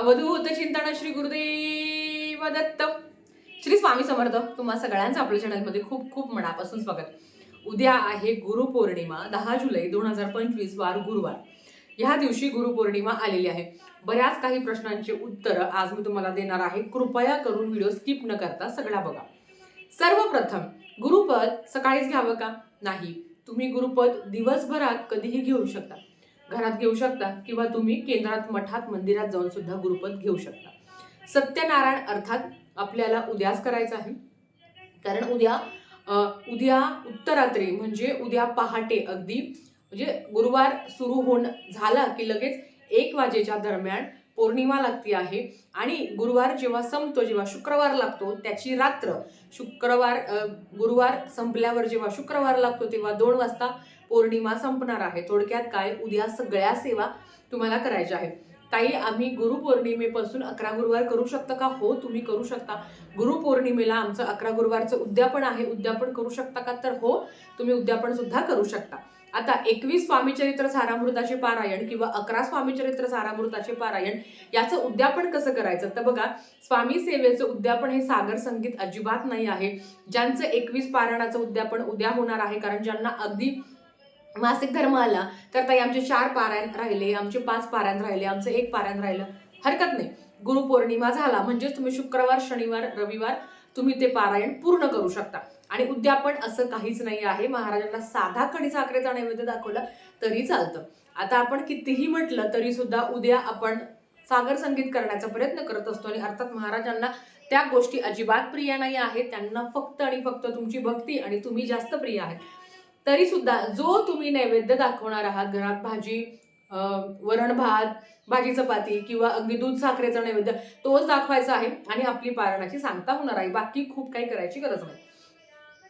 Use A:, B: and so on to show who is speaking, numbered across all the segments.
A: अवधूत चिंतन श्री गुरुदेव दत्त श्री स्वामी समर्थ तुम्हा सगळ्यांचं आपल्या चॅनलमध्ये खूप खूप मनापासून स्वागत. उद्या आहे गुरुपौर्णिमा दहा जुलै दोन हजार पंचवीस वार गुरुवार. ह्या दिवशी गुरुपौर्णिमा आलेली आहे. बऱ्याच काही प्रश्नांची उत्तरं आज मी तुम्हाला देणार आहे. कृपया करून व्हिडिओ स्किप न करता सगळा बघा. सर्वप्रथम गुरुपद सकाळीच घ्यावं का? नाही. तुम्ही गुरुपद दिवसभरात कधीही घेऊ शकता. घरात घेऊ शकता किंवा तुम्ही केंद्रात मठात मंदिरात जाऊन सुद्धा गुरुपद घेऊ शकता. सत्यनारायण अर्थात आपल्याला उद्याच करायचं आहे. कारण उद्या उद्या उत्तरात्री म्हणजे उद्या पहाटे अगदी म्हणजे गुरुवार सुरू होऊन झाला की लगेच एक वाजेच्या दरम्यान पौर्णिमा लागती आहे आणि गुरुवार जेव्हा संपतो जेव्हा शुक्रवार लागतो त्याची रात्र शुक्रवार गुरुवार संपल्यावर जेव्हा शुक्रवार लागतो तेव्हा दोन वाजता पौर्णिमा संपणार आहे. थोडक्यात काय उद्या सगळ्या सेवा तुम्हाला करायच्या आहेत. ताई आम्ही गुरुपौर्णिमेपासून अकरा गुरुवार करू शकता का? हो तुम्ही करू शकता. गुरुपौर्णिमेला आमचं अकरा गुरुवारचं उद्यापन आहे. उद्यापन करू शकता का? तर हो तुम्ही उद्यापन सुद्धा करू शकता. आता एकवीस स्वामीचरित्र सारामृताचे पारायण किंवा अकरा स्वामीचरित्र सारामृताचे पारायण याचं उद्यापन कसं करायचं? तर बघा स्वामी सेवेचं उद्यापन हे सागर संगीत अजिबात नाही आहे. ज्यांचं एकवीस पारायणाचं उद्यापन उद्या होणार आहे कारण ज्यांना अगदी मासिक धर्म आला तर ताई आमचे चार पारायण राहिले आमचे पाच पारायण राहिले आमचं एक पारायण राहिलं. हरकत नाही. गुरुपौर्णिमा झाला म्हणजेच तुम्ही शुक्रवार शनिवार रविवार तुम्ही ते पारायण पूर्ण करू शकता. आणि उद्यापन असं काहीच नाही आहे. महाराजांना साधा कडी साखरेचा नैवेद्य दाखवला तरी चालतं. आता आपण कितीही म्हटलं तरी सुद्धा उद्या आपण सागर संगीत करण्याचा प्रयत्न करत असतो आणि अर्थात महाराजांना त्या गोष्टी अजिबात प्रिय नाही आहेत. त्यांना फक्त आणि फक्त तुमची भक्ती आणि तुम्ही जास्त प्रिय आहे तरी सुद्धा जो तुम्ही नैवेद्य दाखवणार आहात घरात भाजी वरण भात भाजी चपाती किंवा अगदी दूध साखरेचा नैवेद्य तोच दाखवायचा आहे आणि आपली पारणाची सांगता होणार आहे. बाकी खूप काही करायची गरज नाही.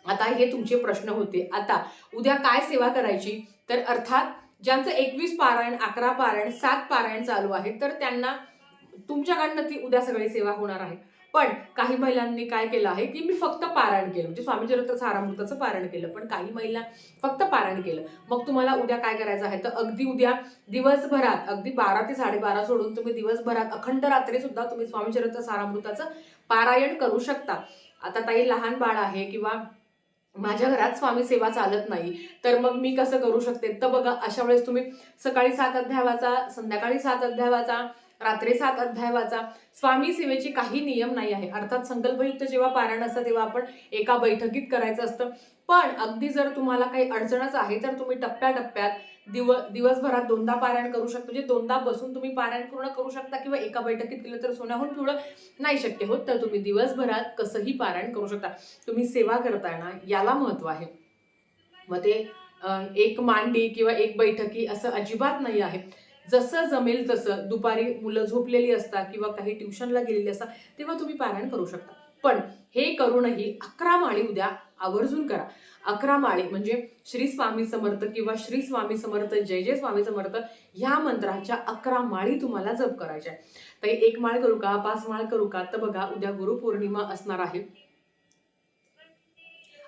A: आता हे तुमचे प्रश्न होते. आता उद्या काय सेवा करायची? तर अर्थात ज्यांचं एकवीस पारायण अकरा पारायण सात पारायण चालू आहे तर त्यांना तुमच्याकडनं ती उद्या सगळी सेवा होणार आहे. पण काही महिलांनी काय केलं आहे की मी फक्त पारायण केलं. म्हणजे स्वामी सारामृताचं पारायण केलं पण काही महिला फक्त पारायण केलं. मग तुम्हाला उद्या काय करायचं आहे? तर अगदी उद्या दिवसभरात अगदी बारा ते साडेबारा सोडून तुम्ही दिवसभरात अखंड रात्री सुद्धा तुम्ही स्वामीचरित्र सारामृताचं पारायण करू शकता. आता ताई लहान बाळ आहे किंवा माझ्या घरात स्वामी सेवा चालत नाही तर मग मी कसं करू शकते? तर बघा अशा वेळेस तुम्ही सकाळी सात अध्यायाचा संध्याकाळी सात अध्यायाचा रात्री सात अध्याय वाचा. स्वामी सेवेचे काही नियम नाही आहे अर्थात संकल्पयुक्त जेव्हा पारायण असतं तेव्हा आपण एका बैठकीत करायचं असतं. पण अगदी जर तुम्हाला काही अडचणच आहे तर तुम्ही टप्प्याटप्प्यात दिव दिवसभरात दोनदा पारायण करू शकता. म्हणजे दोनदा बसून तुम्ही पारायण पूर्ण करू शकता किंवा एका बैठकीत केलं तर सोन्याहून पिवळं नाही शक्य होत. तर तुम्ही दिवसभरात कसंही पारायण करू शकता. तुम्ही सेवा करताना याला महत्त्व आहे. मग ते एक मांडी किंवा एक बैठकी असं अजिबात नाही आहे. जसं जमेल तसं दुपारी मुलं झोपलेली असतात किंवा काही ट्युशनला गेलेली असतात तेव्हा तुम्ही पारायण करू शकता. पण हे करूनही अकरा माळी उद्या आवर्जून करा. अकरा माळी म्हणजे श्री स्वामी समर्थ किंवा श्री स्वामी समर्थ जय जय स्वामी समर्थ ह्या मंत्राच्या अकरा माळी तुम्हाला जप करायच्या तर एक माळ करू का? पाच माळ करू का? तर बघा उद्या गुरुपौर्णिमा असणार आहे.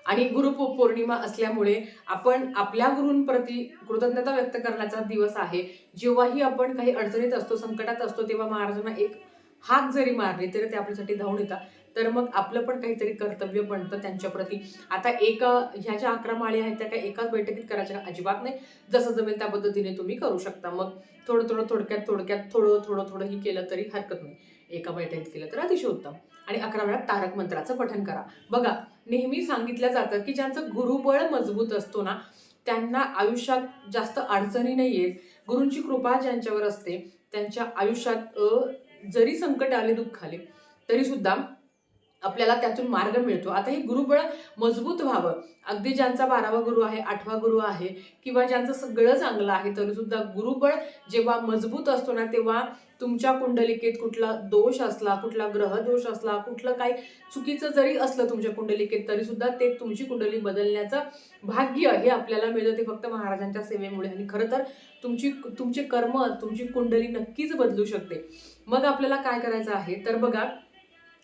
A: आणि गुरु पौर्णिमा असल्यामुळे आपण आपल्या गुरूंप्रती कृतज्ञता व्यक्त करण्याचा दिवस आहे. जेव्हाही आपण काही अडचणीत असतो संकटात असतो तेव्हा महाराजांना एक हाक जरी मारली तरी ते आपल्यासाठी धावून येतात. तर मग आपलं पण काहीतरी कर्तव्य बनतं त्यांच्याप्रती. आता एक ह्या ज्या अकरा माळी आहेत त्या काही एकाच बैठकीत करायच्या अजिबात नाही. जसं जमेल त्या पद्धतीने तुम्ही करू शकता. मग थोडं थोडं थोडक्यात थोडक्यात थोडं थोडं थोडं ही केलं तरी हरकत नाही. एका बैठकीत केलं तर अतिशय उत्तम. आणि अकरा वेळा तारक मंत्राचं पठण करा. बघा नेहमी सांगितलं जातं की ज्यांचं गुरुबळ मजबूत असतो ना त्यांना आयुष्यात जास्त अडचणी नाही येत. गुरूंची कृपा ज्यांच्यावर असते त्यांच्या आयुष्यात जरी संकट आले दुःख आले तरी सुद्धा आपल्याला त्यातून मार्ग मिळतो. आता हे गुरुबळ मजबूत व्हावं. अगदी ज्यांचा बारावा गुरु आहे आठवा गुरु आहे किंवा ज्यांचं सगळं चांगलं आहे तरी सुद्धा गुरुबळ जेव्हा मजबूत असतो ना तेव्हा तुमच्या कुंडलिकेत कुठला दोष असला कुठला ग्रह दोष असला कुठलं काही चुकीचं जरी असलं तुमच्या कुंडलिकेत तरी सुद्धा ते तुमची कुंडली बदलण्याचं भाग्य हे आपल्याला मिळतं. ते फक्त महाराजांच्या सेवेमुळे. आणि खरं तर तुमची तुमचे कर्म तुमची कुंडली नक्कीच बदलू शकते. मग आपल्याला काय करायचं आहे? तर बघा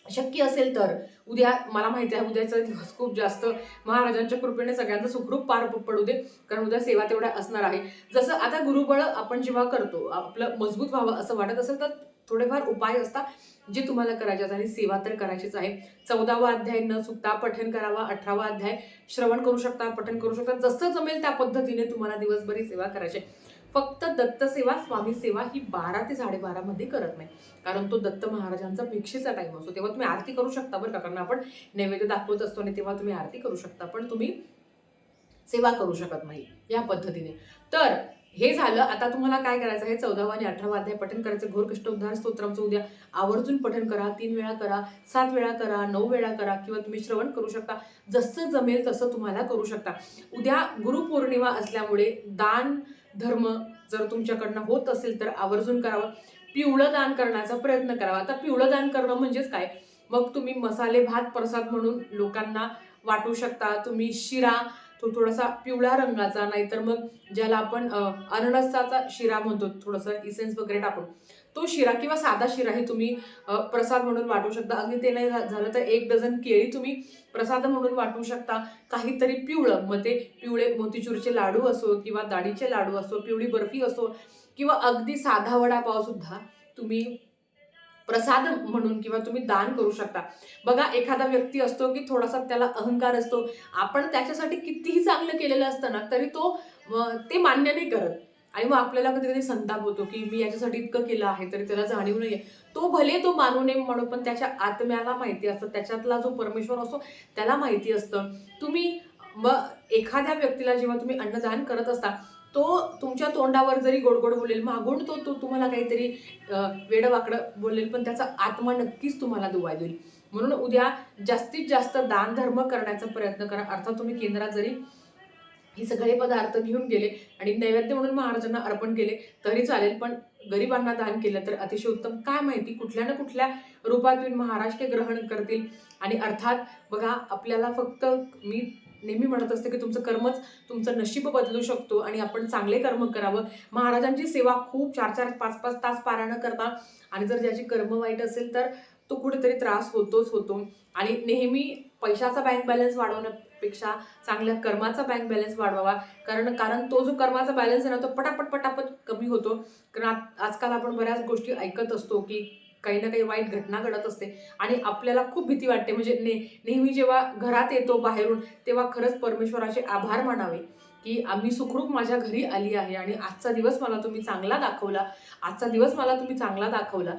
A: शक्य असेल तर. उद्या मला माहिती आहे उद्याचा दिवस खूप जास्त महाराजांच्या कृपेने सगळ्यांचं सुखरूप पार पडू दे कारण उद्या सेवा तेवढ्या असणार आहे. जसं आता गुरुबळ आपण जेव्हा करतो आपलं मजबूत व्हावं असं वाटत असेल तर थोडेफार उपाय असतात जे तुम्हाला करायचे असतात आणि सेवा तर करायचीच आहे. चौदावा अध्याय न चुकता पठन करावा. अठरावा अध्याय श्रवण करू शकता पठन करू शकता. जसं जमेल त्या पद्धतीने तुम्हाला दिवसभरी सेवा करायची आहे. फक्त दत्त सेवा स्वामी सेवा ही बारा ते साडेबारामध्ये करत नाही. कारण तो दत्त महाराजांचा भिक्षेचा टाइम असतो. तेव्हा तुम्ही आरती करू शकता बरं का? कारण आपण नैवेद्य दाखवत असतो आणि तेव्हा तुम्ही आरती करू शकता. पण तुम्ही सेवा करू शकत नाही या पद्धतीने. तर हे झालं. आता तुम्हाला काय करायचं आहे? चौदावा आणि अठरावा अध्याय पठण करायचं. घोर कष्ट उद्धार स्तोत्रांचं उद्या. आवर्जून पठण करा. तीन वेळा करा. सात वेळा करा. नऊ वेळा करा. किंवा तुम्ही श्रवण करू शकता. जसं जमेल तसं तुम्हाला करू शकता. उद्या गुरुपौर्णिमा असल्यामुळे दान धर्म जर तुमच्याकडनं होत असेल तर आवर्जून करावं. पिवळं दान करण्याचा प्रयत्न करावा. आता पिवळं दान करणं म्हणजेच काय? मग तुम्ही मसाले भात प्रसाद म्हणून लोकांना वाटू शकता. तुम्ही शिरा तो थोडासा पिवळ्या रंगाचा नाहीतर मग ज्याला आपण अननसाचा शिरा म्हणतो थोडंसं इसेन्स वगैरे टाकून. तो शिरा किंवा साधा शिरा हे तुम्ही प्रसाद म्हणून वाटू शकता. अगदी ते नाही झालं तर एक डझन केळी तुम्ही प्रसाद म्हणून वाटू शकता. काहीतरी पिवळं मग ते पिवळे मोतीचूरचे लाडू असो किंवा दाढीचे लाडू असो पिवळी बर्फी असो किंवा अगदी साधा वडापावसुद्धा तुम्ही प्रसाद म्हणून किंवा तुम्ही दान करू शकता. बघा एखादा व्यक्ती असतो की थोडासा त्याला अहंकार असतो. आपण त्याच्यासाठी कितीही चांगलं केलेलं असतं ना तरी तो ते मान्य नाही करत. आणि मग आपल्याला कधी कधी संताप होतो की मी याच्यासाठी इतकं केलं आहे तरी त्याला जाणीव नाहीये. तो भले तो मानू नये म्हणून पण त्याच्या आत्म्याला माहिती असतं. त्याच्यातला जो परमेश्वर असतो त्याला माहिती असतं. तुम्ही मग एखाद्या व्यक्तीला जेव्हा तुम्ही अन्नदान करत असता तो तुमच्या तोंडावर जरी गोड गोड बोलेल मागून तो तो तुम्हाला काहीतरी वेडं वाकडं बोलेल पण त्याचा आत्मा नक्कीच तुम्हाला दुवाय देईल. म्हणून उद्या जास्तीत जास्त दानधर्म करण्याचा प्रयत्न करा. अर्थात तुम्ही केंद्रात जरी हे सगळे पदार्थ घेऊन गेले आणि नैवेद्य म्हणून महाराजांना अर्पण केले तरी चालेल पण गरिबांना दान केलं तर अतिशय उत्तम. काय माहिती कुठल्या ना कुठल्या रूपातून महाराष्ट्र ग्रहण करतील. आणि अर्थात बघा आपल्याला फक्त मी नेहमी म्हणत असते की तुमचं कर्मच तुमचं नशीब बदलू शकतो आणि आपण चांगले कर्म करावं. महाराजांची सेवा खूप चार चार पाच पाच तास पारायण करता. आणि जर ज्याची कर्म वाईट असेल तर तो कुठेतरी त्रास होतोच होतो. आणि नेहमी पैशाचा बँक बॅलन्स वाढवणं पेक्षा चांगल्या कर्माचा बँक बॅलन्स वाढवावा. कारण कारण तो जो कर्माचा बॅलन्स आहे ना तो पटापट पटापट कमी होतो. कारण आजकाल आपण बऱ्याच गोष्टी ऐकत असतो की काही ना काही वाईट घटना घडत असते. आणि आपल्याला खूप भीती वाटते. म्हणजे ने नेहमी जेव्हा घरात येतो बाहेरून तेव्हा खरंच परमेश्वराचे आभार मानावे की आम्ही सुखरूप माझ्या घरी आली आहे आणि आजचा दिवस मला तुम्ही चांगला दाखवला. आजचा दिवस मला तुम्ही चांगला दाखवला.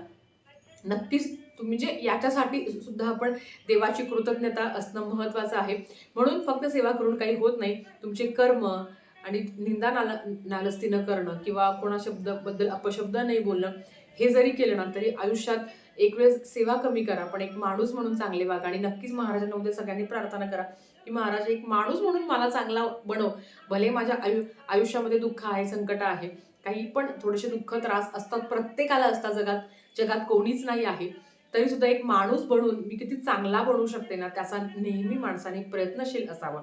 A: नक्कीच म्हणजे याच्यासाठी सुद्धा आपण देवाची कृतज्ञता असणं महत्त्वाचं आहे. म्हणून फक्त सेवा करून काही होत नाही. तुमचे कर्म आणि निंदा नाल नालस्ती न करणं किंवा कोणा शब्दाबद्दल अपशब्द नाही बोलणं हे जरी केलं ना तरी आयुष्यात एक वेळेस सेवा कमी करा. पण एक माणूस म्हणून चांगले वागा आणि नक्कीच महाराजांना उद्या सगळ्यांनी प्रार्थना करा की महाराज एक माणूस म्हणून मला चांगला बनव. भले माझ्या आयु आयुष्यामध्ये दुःख आहे संकट आहे काही पण थोडेसे दुःख त्रास असतात प्रत्येकाला असतात जगात. जगात कोणीच नाही आहे. तरी सुद्धा एक माणूस बनून मी किती चांगला बनवू शकते ना त्याचा नेहमी माणसाने प्रयत्नशील असावा.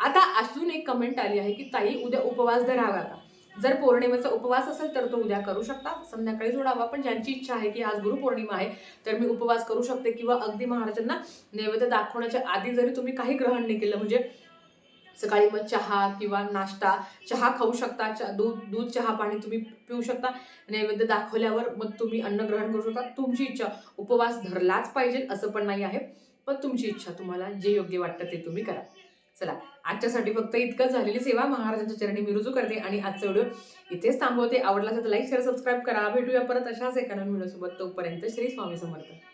A: आता अजून एक कमेंट आली आहे की ताई उद्या उपवास धरावा का? जर पौर्णिमेचा उपवास असेल तर तो उद्या करू शकता. संध्याकाळी सोडावा. पण ज्यांची इच्छा आहे की आज गुरुपौर्णिमा आहे तर मी उपवास करू शकते किंवा अगदी महाराजांना नैवेद्य दाखवण्याच्या आधी जरी तुम्ही काही ग्रहण नाही केलं म्हणजे सकाळी मग चहा किंवा नाश्ता चहा खाऊ शकता चा- दूध दूध चहा पाणी तुम्ही पिऊ शकता. नैवेद्य दाखवल्यावर मग तुम्ही अन्न ग्रहण करू शकता. तुमची इच्छा उपवास धरलाच पाहिजे असं पण नाही आहे. पण तुमची इच्छा तुम्हाला जे योग्य वाटतं ते तुम्ही करा. चला आजच्यासाठी फक्त इतकंच झालेली सेवा. महाराजांच्या चरणी मी रुजू करते आणि आजचा व्हिडिओ इथेच थांबवते. आवडला तर लाईक शेअर सबस्क्राईब करा. भेटूया परत अशाच एका नवीन व्हिडिओसोबत. तोपर्यंत श्री स्वामी समर्थ.